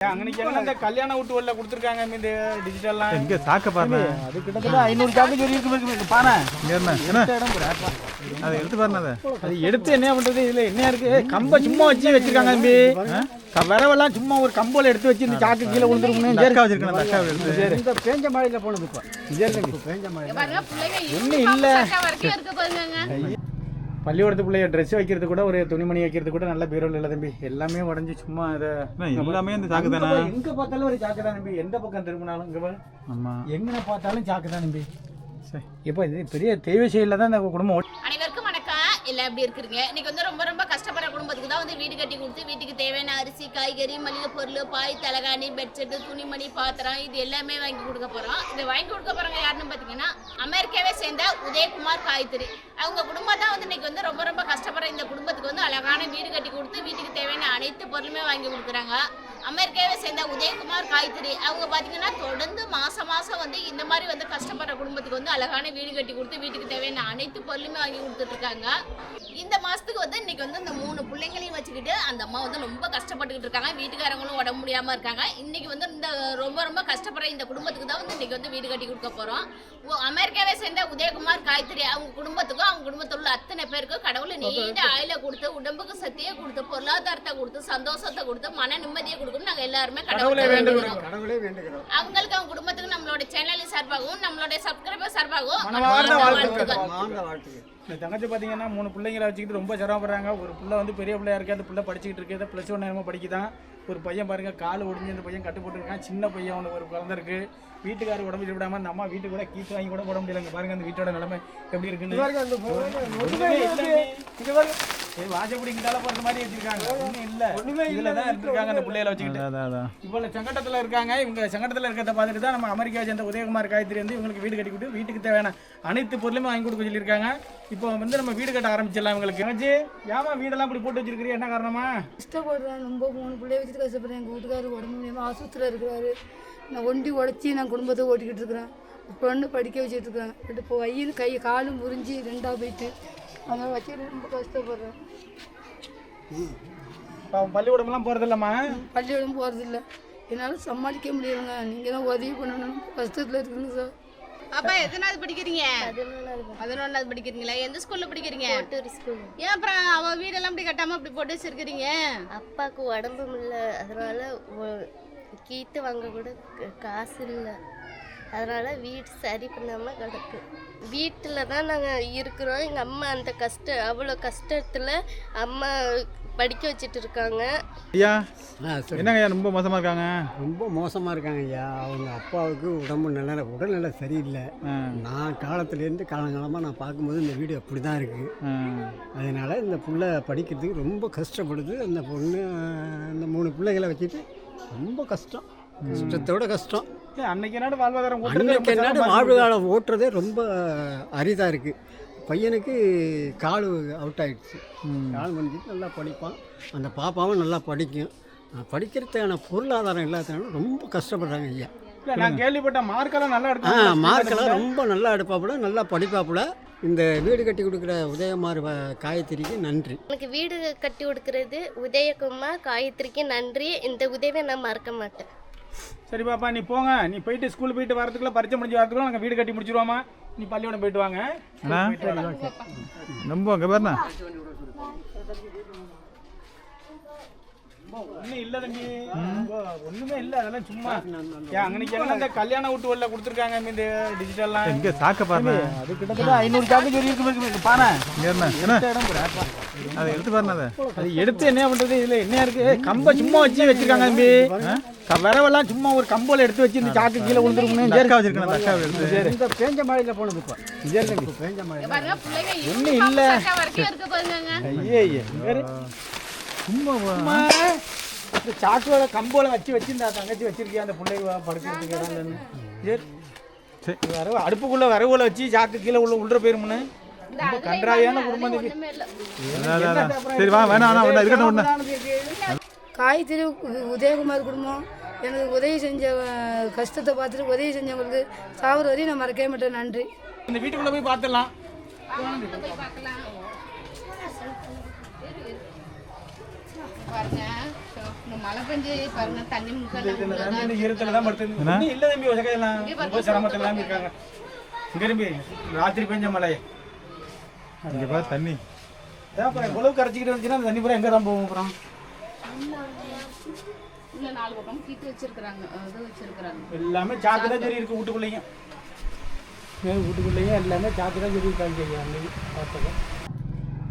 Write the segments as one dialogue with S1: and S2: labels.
S1: அங்கனைக்கு கல்யாண வீட்டு வரல கொடுத்துருக்காங்க இந்த டிஜிட்டல்லாம்
S2: இங்க சாக்க பாருங்க
S1: அது கிட்டத்தட்ட ஐநூறு சாக்கு சொல்லி இருக்கு பானை
S2: அதை எடுத்து பாருங்க அதை.
S1: எடுத்து என்ன பண்றது? இதுல என்ன இருக்கு? கம்ப சும்மா வச்சு வச்சிருக்காங்க தம்பி. விரவெல்லாம் சும்மா ஒரு கம்போல எடுத்து வச்சு இந்த சாக்கு கீழே விழுந்துருக்கணும்
S2: அக்கா வச்சிருக்கேன்.
S1: இந்த பேஞ்ச மழையில போனது இப்போ. தம்பி பேஞ்ச மழை ஒண்ணும் இல்ல. பள்ளிக்கூடத்து பிள்ளைய ட்ரெஸ் வைக்கிறது கூட ஒரு துணிமணி வைக்கிறது கூட நல்ல பீரோல் இல்லை தம்பி. எல்லாமே உடஞ்சி சும்மா இதை
S2: எல்லாமே இந்த சாக்கு தானே
S1: எங்க பார்த்தாலும் ஒரு சாக்கு தான் தம்பி. எந்த பக்கம் திரும்பினாலும் இங்க பாரு.
S2: ஆமா.
S1: எங்கன பார்த்தாலும் சாக்கு தான் தம்பி.
S2: சரி
S1: இப்போ இது பெரிய தெய்வ செயலில் தான் இந்த குடும்பம்
S3: அனைவருக்கும் இல்லை எல்லாம் எப்படி இருக்கிறீங்க இன்னைக்கு வந்து ரொம்ப ரொம்ப கஷ்டப்படுற குடும்பத்துக்கு தான் வந்து வீடு கட்டி கொடுத்து வீட்டுக்கு தேவையான அரிசி காய்கறி மளிகை பொருள் பாய் தலகாணி பெட்ஷீட் துணிமணி பாத்திரம் இது எல்லாமே வாங்கி கொடுக்க போகிறோம் இதை வாங்கி கொடுக்க போகிறவங்க யாருன்னு பார்த்தீங்கன்னா அமெரிக்காவே சேர்ந்த உதயகுமார் காய்கறி அவங்க குடும்பம் தான் வந்து இன்னைக்கு வந்து ரொம்ப ரொம்ப கஷ்டப்படுற இந்த குடும்பத்துக்கு வந்து அழகான வீடு கட்டி கொடுத்து வீட்டுக்கு தேவையான அனைத்து பொருளுமே வாங்கி கொடுக்குறாங்க. அமெரிக்காவை சேர்ந்த உதயகுமார் காய்கறி அவங்க பாத்தீங்கன்னா தொடர்ந்து மாசம் மாசம் வந்து இந்த மாதிரி வந்து கஷ்டப்படுற குடும்பத்துக்கு வந்து அழகான வீடு கட்டி கொடுத்து வீட்டுக்கு தேவையான அனைத்து பொருளுமே வாங்கி கொடுத்துட்டு இருக்காங்க. இந்த மாசத்துக்கு வந்து இன்னைக்கு வந்து இந்த மூணு பிள்ளைங்களையும் வச்சுக்கிட்டு அந்த அம்மா வந்து ரொம்ப கஷ்டப்பட்டுக்கிட்டு இருக்காங்க. வீட்டுக்காரங்களும் உடம்பு முடியாம இருக்காங்க. இன்னைக்கு வந்து இந்த ரொம்ப ரொம்ப கஷ்டப்படுற இந்த குடும்பத்துக்கு தான் வந்து இன்னைக்கு வந்து வீடு கட்டி கொடுக்க போறோம். ஓ, அமெரிக்காவை சேர்ந்த உதயகுமார் காய்கறி அவங்க குடும்பத்துக்கும் அவங்க குடும்பத்தில் உள்ள அத்தனை பேருக்கும் கடவுள் நீண்ட ஆயில கொடுத்து உடம்புக்கு சக்தியை கொடுத்து பொருளாதாரத்தை கொடுத்து சந்தோஷத்தை கொடுத்து மன நிம்மதியை கொடுக்கணும். நாங்க எல்லாருமே கடவுளை வேண்டுகிறோம். அவங்களுக்கு அவங்க குடும்பத்துக்கு நம்மளோட சேனல் சார்பாகவும் நம்மளோட சப்ஸ்கிரைபர் சார்பாகவும்
S1: இந்த தங்கச்சி பார்த்தீங்கன்னா மூணு பிள்ளைங்களை வச்சுக்கிட்டு ரொம்ப சிரமப்படுறாங்க. ஒரு பிள்ளை வந்து பெரிய பிள்ளையா இருக்கு அந்த பிள்ளை படிச்சுக்கிட்டு இருக்கு ப்ளஸ் ஒன் நேரமாக படிக்குதான். ஒரு பையன் பாருங்க கால் ஒடிஞ்சு அந்த பையன் கட்டு போட்டுருக்கான் சின்ன பையன் அவனுக்கு ஒரு குழந்தை இருக்கு. வீட்டுக்காரர் உடம்பு விடாம அந்த அம்மா வீட்டுக்கு கூட கீத்து வாங்கி கூட போட முடியல இங்க பாருங்க அந்த வீட்டோட நிலைமை எப்படி இருக்குன்னு. ஒண்ணுமே இல்ல. சரி, வாசப்படி கிட்டால போற மாதிரி வச்சிருக்காங்க. ஒண்ணும் இல்ல. இதுல தான் இருக்காங்க அந்த பிள்ளைகளை வச்சுக்கிட்டு. இவ்வளவு சங்கடத்துல இருக்காங்க. இவங்க சங்கடத்துல இருக்கிறத பார்த்துட்டு தான் நம்ம அமெரிக்கா சேர்ந்த உதயகுமார் காயத்ரி வந்து இவங்களுக்கு வீடு கட்டி கொடுத்து வீட்டுக்கு தேவையான அனைத்து பொருளுமே வாங்கி கொடுக்க சொல்லியிருக்காங்க. இப்போ வந்து நம்ம வீடு கட்ட ஆரம்பிச்சிடலாம் இவங்களுக்கு. ஏமா வீடெல்லாம் இப்படி போட்டு வச்சிருக்கிறீங்க என்ன காரணமா?
S4: கஷ்டப்படுறேன் ரொம்ப மூணு பிள்ளைய வச்சுட்டு கஷ்டப்படுறேன் எங்கள் வீட்டுக்காரர் உடம்பு ஆஸ்பத்திரியில் இருக்கிறாரு. நான் ஒண்டி உடச்சி நான் குடும்பத்தை ஓட்டிக்கிட்டு இருக்கிறேன். பொண்ணு படிக்க வச்சுட்டு இருக்கிறேன். ரெண்டு இப்போ வயிறு கை காலும் முறிஞ்சு ரெண்டாக போயிட்டு. அதனால் வச்சுட்டு ரொம்ப கஷ்டப்படுறேன்.
S1: இப்போ பள்ளிக்கூடம்லாம் போறது இல்லம்மா
S4: பள்ளியோடம் போகிறதில்ல என்னால் சமாளிக்க முடியலைங்க. நீங்கள் தான் உதவி பண்ணணும். கஷ்டத்தில் இருக்குங்க சார்.
S3: அப்பா எத்தனாவது படிக்கிறீங்க? பதினொன்னாவது படிக்கிறீங்களா? எந்த ஸ்கூல்ல படிக்கிறீங்க?
S5: ஸ்கூல்.
S3: ஏன் அப்புறம் அவ வீடெல்லாம் இப்படி கட்டாம இப்படி போட்டு வச்சிருக்கிறீங்க?
S5: அப்பாவுக்கு உடம்பு முடியல. அதனால கீத்து வாங்க கூட காசு இல்லை. அதனால வீடு சரி பண்ணாமல் கிடக்கு. வீட்டில் தான் நாங்கள் இருக்கிறோம். எங்கள் அம்மா அந்த கஷ்ட அவ்வளோ கஷ்டத்தில் அம்மா படிக்க வச்சிட்டு இருக்காங்க.
S2: ஐயா என்னங்க ஐயா ரொம்ப மோசமா இருக்காங்க?
S6: ரொம்ப மோசமாக இருக்காங்க ஐயா. அவங்க அப்பாவுக்கு உடம்பு நல்ல உடல்நிலை சரியில்லை. நான் காலத்துலேருந்து காலங்காலமாக நான் பார்க்கும்போது இந்த வீடு அப்படி தான் இருக்குது. அதனால் இந்த புள்ள படிக்கிறதுக்கு ரொம்ப கஷ்டப்படுது. அந்த பொண்ணு அந்த மூணு பிள்ளைகளை வச்சுட்டு ரொம்ப கஷ்டம். கஷ்டத்தோட கஷ்டம்.
S1: அன்னைக்கு என்னோட வாழ்வாதாரம்
S6: அன்னைக்கு
S1: ரொம்ப
S6: என்னோட
S1: சிரமமா
S6: வாழ்வு
S1: இருக்கு.
S6: காலம் ஓட்டுறதே ரொம்ப அரிதாக இருக்குது பையனுக்கு கால் அவுட் ஆயிடுச்சு. கால் முடிஞ்சிட்டு நல்லா படிப்பான். அந்த பாப்பாவும் நல்லா படிக்கும். படிக்கிறதுக்கான பொருளாதாரம் இல்லாதனால ரொம்ப கஷ்டப்படுறாங்க ஐயா.
S1: நான் கேள்விப்பட்ட மார்க்கெல்லாம் நல்லா எடுத்து
S6: மார்க்கெல்லாம் ரொம்ப நல்லா எடுப்பாப்புல நல்லா படிப்பாப்புல. இந்த வீடு கட்டி கொடுக்குற உதயமார் வ- காயத்ரிக்கு நன்றி.
S5: எனக்கு வீடு கட்டி கொடுக்கறது உதயகுமார் காயத்ரிக்கு நன்றி. இந்த உதவியை நான் மறக்க மாட்டேன்.
S1: சரி பாப்பா நீ போங்க. நீ போயிட்டு ஸ்கூல் போயிட்டு வரதுக்குள்ள பரிச்சை முடிஞ்சு வரதுக்குள்ள நாங்கள் வீடு கட்டி முடிச்சிருவோமா? நீ பள்ளியோட போயிட்டு வாங்க.
S2: ரொம்ப அங்கே பாருண்ணா.
S1: ஒன்றும் இல்லை தம்பி. ரொம்ப ஒண்ணுமே இல்லை அதெல்லாம் சும்மா. அங்கனைக்கு இந்த கல்யாண வீட்டு வரல கொடுத்துருக்காங்க இந்த டிஜிட்டல்லாம்
S2: இங்க சாக்க பாருங்க
S1: அது கிட்டத்தட்ட ஐநூறு சாக்கு சொல்லி இருக்கு.
S2: அதை எடுத்து பாருங்க அதை.
S1: எடுத்து என்ன பண்றது? இதுல என்ன இருக்கு? கம்ப சும்மா வச்சு வச்சிருக்காங்க தம்பி. க- விரவெல்லாம் சும்மா ஒரு கம்போல எடுத்து வச்சு இந்த சாக்கு கீழே விழுந்துருக்கணும்.
S2: அக்கா வச்சிருக்கேன் அந்த அக்காவை எடுத்து
S6: இந்த பேஞ்ச மழையில் போனது இப்போ. பேஞ்ச
S1: ஒண்ணும் இல்ல. ஐயே
S2: சும்மா
S1: இந்த சாக்கோட கம்போல வச்சு வச்சு இந்த தங்கச்சி வச்சிருக்கியா? அந்த பிள்ளைங்க படுக்கிறதுக்கு இடம். சரி.
S2: சரி.
S1: வரவு அடுப்புக்குள்ள வரவுல வச்சு சாக்கு கீழே உள்ள உள்ள போயிருமுன்னு ரொம்ப கன்றாவியான குடும்பம்.
S2: சரி வா வேணாம் வேணாம்
S4: உதயகுமார் குடும்பம். எனக்கு உதவி செஞ்ச கஷ்டத்தை பார்த்துட்டு உதவி செஞ்சவங்களுக்கு சாவர வரையும் நான் மறக்கவே மாட்டேன். நன்றி.
S1: இந்த வீட்டுக்குள்ள போய் பார்த்துடலாம்
S3: போய் பார்க்கலாம் பாருங்க. இந்த மழை பெஞ்சு பாருங்க தண்ணி
S1: இந்த ஈரத்துல தான் படுத்து இன்னும் இல்ல தம்பி உசக்கையெல்லாம் ரொம்ப சிரமத்துல தான் இருக்காங்க. இங்க தம்பி ராத்திரி பெஞ்ச மழை.
S2: இங்கே பாரு தண்ணி.
S1: அதான் அப்புறம் இவ்வளவு கரைச்சிக்கிட்டு வந்துச்சுன்னா அந்த தண்ணி பூரா எங்க தான் போகும் அப்புறம்?
S3: நாலு பக்கம் இது
S1: எல்லாமே சாக்கு தான் சரி இருக்கு வீட்டுக்குள்ளேயும். வீட்டுக்குள்ளேயும் எல்லாமே சாக்கு தான் சரி இருக்காங்க ஐயா அன்னைக்கு பார்த்தோம்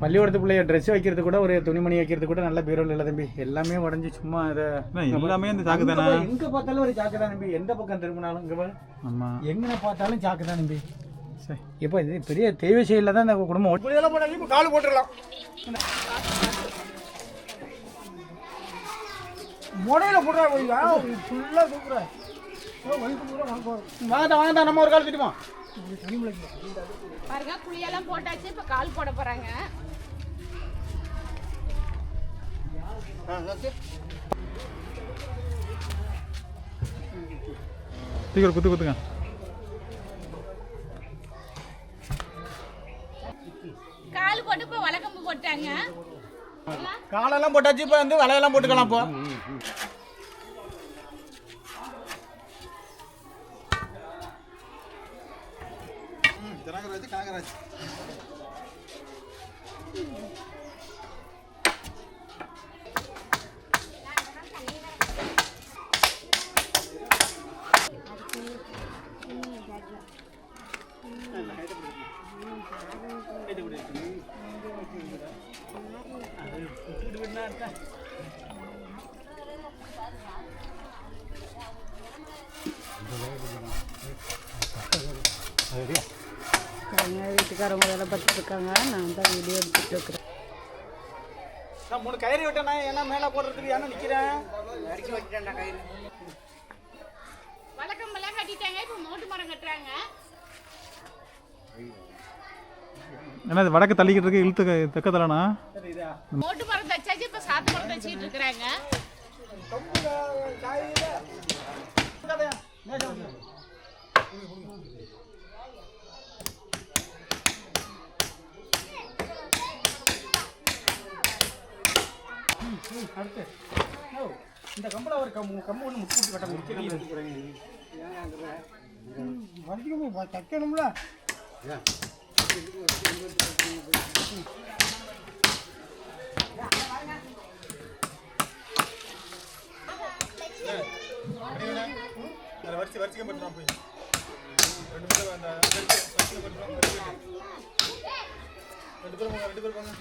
S1: பள்ளிக்கூடத்து பிள்ளைய ட்ரெஸ் வைக்கிறது கூட ஒரு துணிமணி வைக்கிறது கூட நல்ல பீரோல் இல்லை தம்பி. எல்லாமே உடஞ்சி சும்மா இதை
S2: எல்லாமே இந்த சாக்கு தானே?
S1: எங்க பார்த்தாலும் ஒரு சாக்கு தான் தம்பி. எந்த பக்கம் திரும்பினாலும் இங்க
S2: ஆமாம்
S1: எங்கே பார்த்தாலும் சாக்கு தான் தம்பி.
S2: சரி.
S1: இப்போ இது பெரிய தெய்வ செயலில் தான் இந்த குடும்பம் கால் போட்டுடலாம். முடையில போடுறா ஃபுல்லாக தூக்குற. வாங்கடா வாங்கடா நம்ம ஒரு கால் திட்டுமா
S3: பாருங்க குழியெல்லாம் போட்டாச்சு இப்ப கால் போட போறாங்க.
S2: சீக்கிரம் குத்து குத்துங்க.
S3: கால் போட்டு இப்ப வழக்கம்பு போட்டாங்க.
S1: காலெல்லாம் போட்டாச்சு இப்போ வந்து வலையெல்லாம் போட்டுக்கலாம் இப்போ.
S4: ಚೆನ್ನಾಗಿರೋದು ಕಾಂಗ್ರಾಜ್ ಬಿಡ್ನಾ ಅಂತ வீட்டுக்காரங்க வேலை பார்த்துட்டு இருக்காங்க நான் தான் வீடியோ எடுத்துட்டு இருக்கிறேன்.
S1: நான் மூணு கயிறு விட்டேண்ணா ஏன்னா மேலே போடுறதுக்கு ஏன்னா நிற்கிறேன்
S3: வழக்கம்பெல்லாம் கட்டிட்டாங்க இப்ப மோட்டு மரம் கட்டுறாங்க.
S2: ஏன்னா இது வடக்கு தள்ளிக்கிட்டு இருக்கு இழுத்து தெக்க தள்ளனா?
S3: மோட்டு மரம் தச்சாச்சு இப்ப சாத்து மரம் தச்சுட்டு இருக்கிறாங்க.
S1: அடுத்து. ஓ, இந்த கம்பளை ஒரு கம்பு கம்பு ஒன்று முட்டு முட்டு கட்ட முடிச்சு வலிக்கணும் தைக்கணும்ல வரிசை வரிசைக்கு போய். ரெண்டு பேரும் அந்த வரிசைக்கு பட்டுறான் ரெண்டு பேரும் ரெண்டு பேரும் போங்க.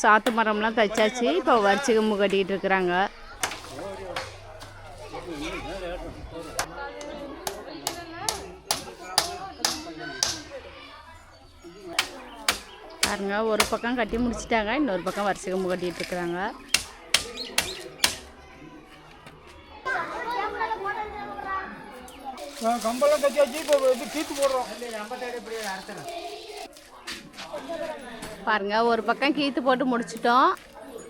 S3: சாத்து மரம்லாம் தைச்சாச்சு. இப்போ வரிச்சு கம்பு கட்டிட்டு இருக்கிறாங்க. பாருங்க ஒரு பக்கம் கட்டி முடிச்சிட்டாங்க. இன்னொரு பக்கம் வரிசை கம்பு கட்டிட்டு இருக்கிறாங்க
S1: கம்பெல்லாம் கட்டியாச்சு இப்போ இது கீத்து போடுறோம்.
S3: பாருங்க ஒரு பக்கம் கீத்து போட்டு முடிச்சிட்டோம்.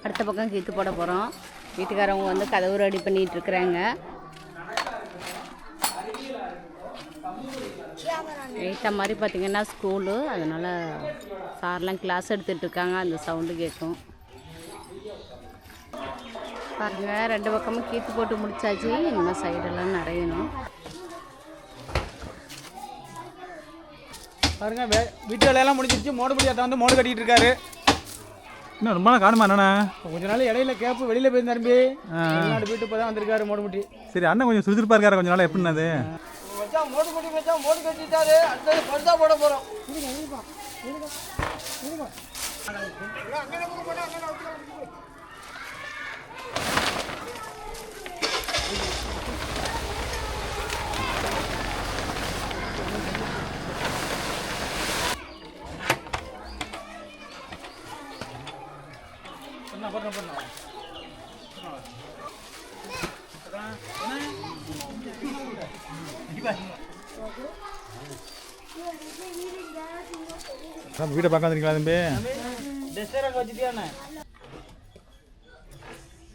S3: அடுத்த பக்கம் கீத்து போட போகிறோம் வீட்டுக்காரவங்க வந்து கதவு ரெடி பண்ணிட்டு இருக்கிறாங்க. எயித்த மாதிரி பார்த்தீங்கன்னா ஸ்கூலு அதனால் சார்லாம் கிளாஸ் எடுத்துகிட்டு இருக்காங்க. அந்த சவுண்டு கேட்கும். பாருங்க ரெண்டு பக்கமும் கீத்து போட்டு முடிச்சாச்சு. இனிமேல் சைடெல்லாம் நிறையணும்.
S1: பாருங்க வே- வீட்டு வேலையெல்லாம் முடிஞ்சிருச்சு. மோடு பிடியாத்த வந்து மோடு கட்டிட்டு இருக்காரு.
S2: இன்னும் ரொம்ப நாள் காணுமா
S1: இப்போ கொஞ்ச நாள் இடையில கேப்பு வெளியில போய் தம்பி. வெளிநாடு போயிட்டு இப்போ தான் வந்திருக்காரு மோடு முட்டி
S2: சரி அண்ணன் கொஞ்சம் சுறுசுறுப்பாக இருக்காரு கொஞ்ச நாள். எப்படின்னா அது?
S1: மோடு முட்டி வச்சா மோடு கட்டிட்டாரு. அடுத்தது படுதா போட போறோம். பண்ணா
S2: நம்ம வீட்டை பார்க்க வந்துருக்கீங்களா தம்பி?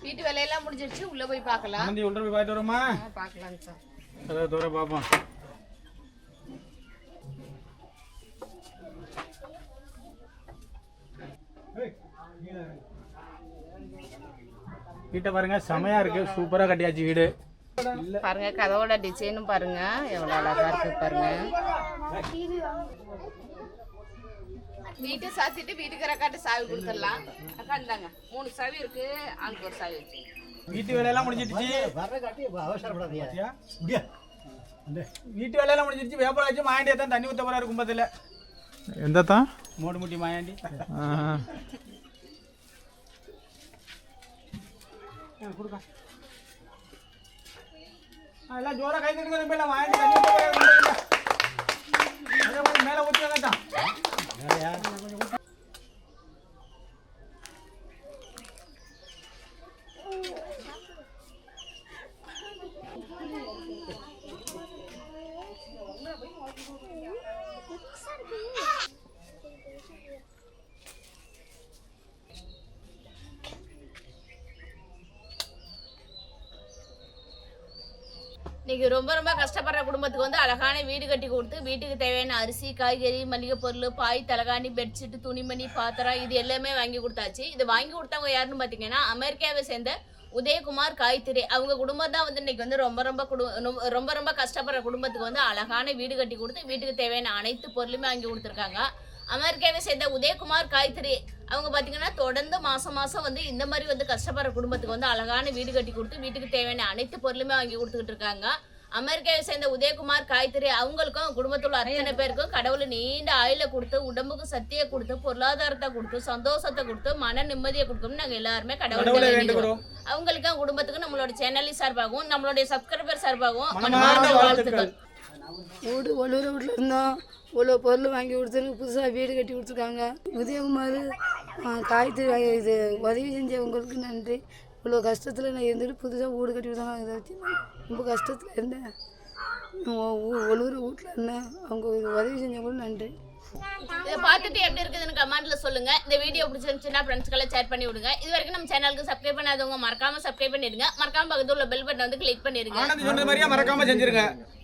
S3: வீட்டு வேலையெல்லாம் முடிஞ்சிருச்சு உள்ள போய் பார்க்கலாம்.
S1: தம்பி உள்ள போய் பார்த்துட்டு வரோமா?
S3: பார்க்கலாம் சார்.
S1: அதை தூர பார்ப்போம். வீட்டை பாருங்க செமையா இருக்கு. சூப்பரா கட்டியாச்சு வீடு.
S7: பாருங்க கதவோட டிசைனும் பாருங்க. எவ்வளவு அழகா இருக்கு பாருங்க. வீட்டை சாத்திட்டு வீட்டுக்கு காட்டு சாவி கொடுத்துடலாம். அக்கா இந்தாங்க. மூணு சாவி இருக்கு. ஆளுக்கு ஒரு சாவி வச்சு.
S1: வீட்டு வேலையெல்லாம் முடிஞ்சிடுச்சு.
S6: வர காட்டி? முடியா
S1: வீட்டு வேலையெல்லாம் முடிஞ்சிடுச்சு. வேப்பலை வச்சு மாயாண்டியா தான் தண்ணி ஊற்ற போறாரு கும்பத்தில்.
S2: எந்த தான்
S1: மூடு முட்டி மாயாண்டி. கொடுக்கா. எல்லாம் ஜோரா கை தட்டுங்க மாயாண்டி தண்ணி மேலே ஊற்றி
S3: இன்னைக்கு ரொம்ப ரொம்ப கஷ்டப்படுற குடும்பத்துக்கு வந்து அழகான வீடு கட்டி கொடுத்து வீட்டுக்கு தேவையான அரிசி காய்கறி மளிகை பொருள் பாய் தலகாணி பெட்ஷீட் துணிமணி பாத்திரம் இது எல்லாமே வாங்கி கொடுத்தாச்சு. இது வாங்கி கொடுத்தவங்க யாருன்னு பார்த்தீங்கன்னா அமெரிக்காவை சேர்ந்த உதயகுமார் காய்த்திரி அவங்க குடும்பம் தான் வந்து இன்னைக்கு வந்து ரொம்ப ரொம்ப குடும்பம் ரொம்ப- ரொம்ப ரொம்ப கஷ்டப்படுற குடும்பத்துக்கு வந்து அழகான வீடு கட்டி கொடுத்து வீட்டுக்கு தேவையான அனைத்து பொருளுமே வாங்கி கொடுத்துருக்காங்க. அமெரிக்காவை சேர்ந்த உதயகுமார் காய்த்திரி அவங்க பார்த்தீங்கன்னா தொடர்ந்து மாசம் மாசம் வந்து இந்த மாதிரி வந்து கஷ்டப்படுற குடும்பத்துக்கு வந்து அழகான வீடு கட்டி கொடுத்து வீட்டுக்கு தேவையான அனைத்து பொருளுமே வாங்கி கொடுத்துக்கிட்டு இருக்காங்க. அமெரிக்காவை சேர்ந்த உதயகுமார் காய்த்திரி அவங்களுக்கும் குடும்பத்தில் அத்தனை பேருக்கும் கடவுள் நீண்ட ஆயுள கொடுத்து உடம்புக்கு சக்தியை கொடுத்து பொருளாதாரத்தை கொடுத்து சந்தோஷத்தை கொடுத்து மன நிம்மதியை கொடுக்கணும்னு நாங்கள் எல்லாருமே கடவுளை
S1: வேண்டுகிறோம்.
S3: அவங்களுக்கும் குடும்பத்துக்கும் நம்மளோட சேனலி சார்பாகவும் நம்மளுடைய சப்ஸ்கிரைபர் சார்பாகவும்
S1: வாழ்த்துக்கள்.
S4: வீடு வீட்டில் இருந்தோம். இவ்வளோ பொருள் வாங்கி கொடுத்து புதுசாக வீடு கட்டி கொடுத்துருக்காங்க. உதயகுமார் வாங்கி இது உதவி செஞ்சவங்களுக்கு நன்றி. இவ்வளோ கஷ்டத்தில் நான் இருந்துட்டு புதுசாக வீடு கட்டி கொடுத்தாங்க இதை வச்சு ரொம்ப கஷ்டத்தில் இருந்தேன். ஒழுகுற வீட்டில் இருந்தேன். அவங்க உதவி செஞ்சவங்களுக்கு நன்றி.
S3: இதை பார்த்துட்டு எப்படி இருக்குதுன்னு கமெண்ட்ல சொல்லுங்க. இந்த வீடியோ பிடிச்சிருந்துச்சுன்னா ஃப்ரெண்ட்ஸ்க்கெல்லாம் ஷேர் பண்ணி விடுங்க. இது வரைக்கும் நம்ம சேனலுக்கு சப்ஸ்கிரைப் பண்ணாதவங்க மறக்காம சப்ஸ்கிரைப் பண்ணிடுங்க. மறக்காம பக்கத்துல உள்ள பெல் பட்டன் வந்து கிளிக் பண்ணிடுங்க.
S1: மறக்காம செஞ்சிருங்க.